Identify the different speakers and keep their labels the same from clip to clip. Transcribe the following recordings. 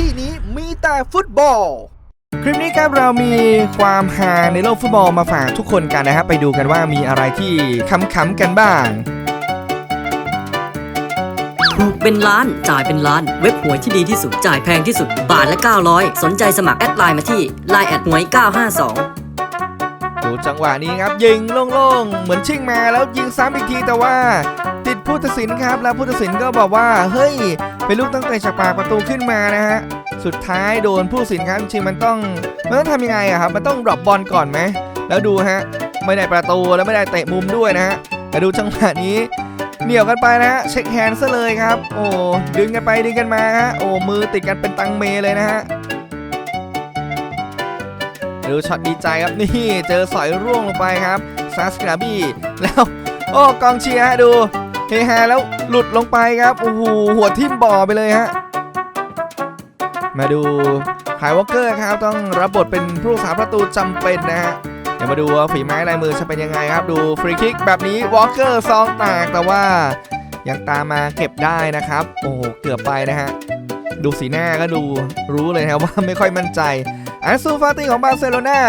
Speaker 1: ที่นี้มีแต่ฟุตบอล คลิปนี้ครับเรามีความฮาในโลกฟุตบอลมาฝากทุกคนกันนะครับ ไปดูกันว่ามีอะไรที่ขำๆกันบ้าง
Speaker 2: ถูกเป็นล้าน จ่ายเป็นล้าน เว็บหวยที่ดีที่สุด จ่ายแพงที่สุด บาทละ 900 สนใจสมัครแอดไลน์มาที่ Line แอดหวย952
Speaker 1: ดูจังหวะนี้ครับยิงโล่งๆ เหมือนชิงมาแล้วยิงซ้ำอีกทีแต่ว่า ติดผู้ตัดสินครับแล้วผู้ตัดสินก็บอกว่า เฮ้ย เป็นลูกตั้งแต่จากปากประตูขึ้นมานะฮะ สุดท้ายโดนผู้ตัดสินครับจริงมันต้องมันต้องทำยังไงอะครับ มันต้องดรอปบอลก่อนไหมแล้วดูฮะไม่ได้ประตูแล้วไม่ได้เตะมุมด้วยนะฮะแต่ดูจังหวะนี้เหนี่ยวกันไปนะฮะเช็คแฮนด์ซะเลยครับ โอ้ดึงกันไปดึงกันมาฮะโอ้มือติดกันเป็นตังเมเลยนะฮะ ดูช็อตดีใจครับนี่เจอสอยร่วงลงไปครับซาสกราบี้แล้วโอ้กองเชียร์ดูเฮฮาแล้วหลุดลงไปครับโอ้โหหัวทิ่มบ่อไปเลยฮะมาดูไฮวอลเกอร์ครับต้องรับบทเป็นผู้รักษาประตูจำเป็นนะฮะเดี๋ยวมาดูว่าฝีไม้ลายมือจะเป็นยังไงครับ ดูฟรีคิกแบบนี้วอลเกอร์ซองแตกแต่ว่ายังตามมาเก็บได้นะครับ โอ้โหเกือบไปนะฮะดูสีหน้าก็ดูรู้เลยนะว่าไม่ค่อยมั่นใจ อันซูฟาติของบาร์เซโลนา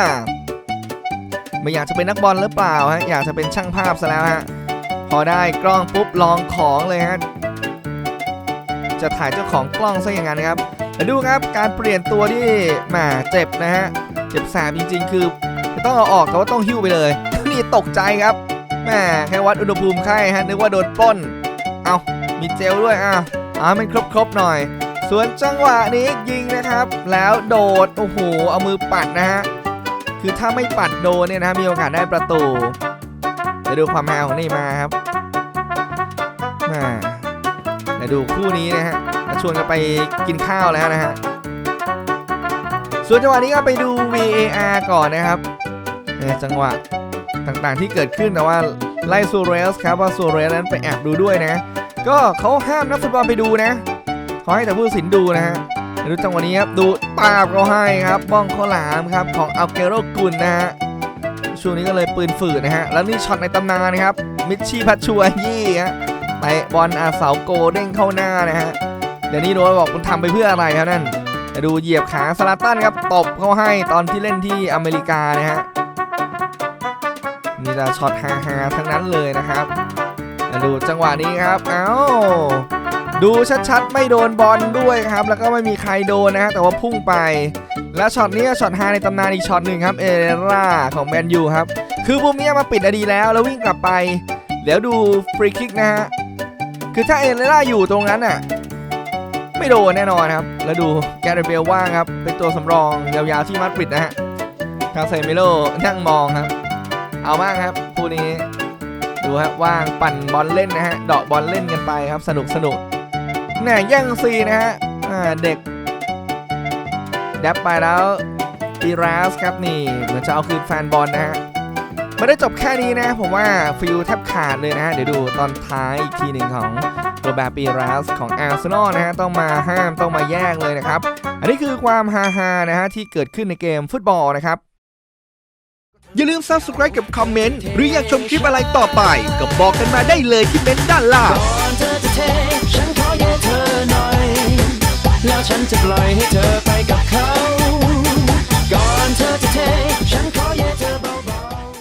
Speaker 1: ไม่อยากจะเป็นนักบอลหรือเปล่าฮะอยากจะเป็นช่างภาพซะแล้วฮะพอได้กล้องปุ๊บลองของเลยฮะจะถ่ายเจ้าของกล้องซะอย่างนั้นครับดูครับการเปลี่ยนตัวที่แหมเจ็บนะฮะเจ็บแสบจริง ๆ คือต้องเอาออกแต่ว่าต้องหิ้วไปเลย นี่ตกใจครับแหมแค่วัดอุณหภูมิไข้ฮะนึกว่าโดนปล้น เอามีเจลด้วยอะอ่ามันครบๆหน่อย ส่วนจังหวะนี้ยิงนะครับ แล้วโดดโอ้โหเอามือปัดนะฮะคือถ้าไม่ปัดโดนเนี่ยนะมีโอกาสได้ประตูเดี๋ยวดูความแมวของนี่มาครับมาเดี๋ยวดูคู่นี้นะฮะมาชวนกันไปกินข้าวแล้วนะฮะส่วนจังหวะนี้ก็ไปดู VAR ก่อนนะครับจังหวะต่างๆที่เกิดขึ้นแต่ว่าไล่ซูเรสครับว่าซูเรสนั้นไปแอบดูด้วยนะ ก็เขาห้ามนักฟุตบอลไปดูนะ ขอให้แต่ผู้ตัดสินดูนะฮะดูจังหวะนี้ครับดูปาบเขาให้ครับบ้องข้าวหลามครับของอัลเกโรกุลนะฮะช่วงนี้ก็เลยปืนฝืดนะฮะแล้วนี่ช็อตในตำนานนะครับมิชชี่พัชชัวยี่ฮะเตะบอลอาเสาโกเด้งเข้าหน้านะฮะเดี๋ยวนี้โดนบอกคุณทำไปเพื่ออะไรครับนั่นแต่ดูเหยียบขาสลาตันครับตบเขาให้ตอนที่เล่นที่อเมริกานะฮะมีแต่ช็อตฮาๆทั้งนั้นเลยนะครับดูจังหวะนี้ครับ เอ้า ดูชัดๆ ไม่โดนบอลด้วยครับ แล้วก็ไม่มีใครโดนนะฮะแต่ว่าพุ่งไป และช็อตนี้ช็อตฮาในตำนานอีกช็อตหนึ่งครับเอเรร่าของแมนยูครับ คือมุมนี้มาปิดอดีแล้วแล้ววิ่งกลับไป เดี๋ยวดูฟรีคิกนะฮะคือถ้าเอเรร่าอยู่ตรงนั้นน่ะไม่โดนแน่นอนครับ แล้วดูแกเรเบลว่างครับ เป็นตัวสำรองยาวๆที่มาดริดนะฮะคาเซมิโลนั่งมองครับ เอามากครับคู่นี้ ดูครับว่างปั่นบอลเล่นนะฮะเดาะบอลเล่นกันไปครับ สนุกสนุก แน่แย่งซีนะฮะอ่าเด็กแดบไปแล้วอีราสครับนี่เหมือนจะเอาคืนแฟนบอลนะฮะไม่ได้จบแค่นี้นะ ผมว่าฟิลแทบขาดเลยนะฮะ เดี๋ยวดูตอนท้ายอีกทีหนึ่งของโรแบร์ปีราสของอาร์เซนอลนะฮะ ต้องมาห้ามต้องมาแยกเลยนะครับ อันนี้คือความฮาฮาๆนะฮะ ที่เกิดขึ้นในเกมฟุตบอลนะครับ อย่าลืม subscribe กับคอมเมนต์ หรืออยากชมคลิปอะไรต่อไป ก็บอกกันมาได้เลยที่เมนต์ด้านล่าง
Speaker 3: แล้วฉันจะปล่อยให้เธอไปกับ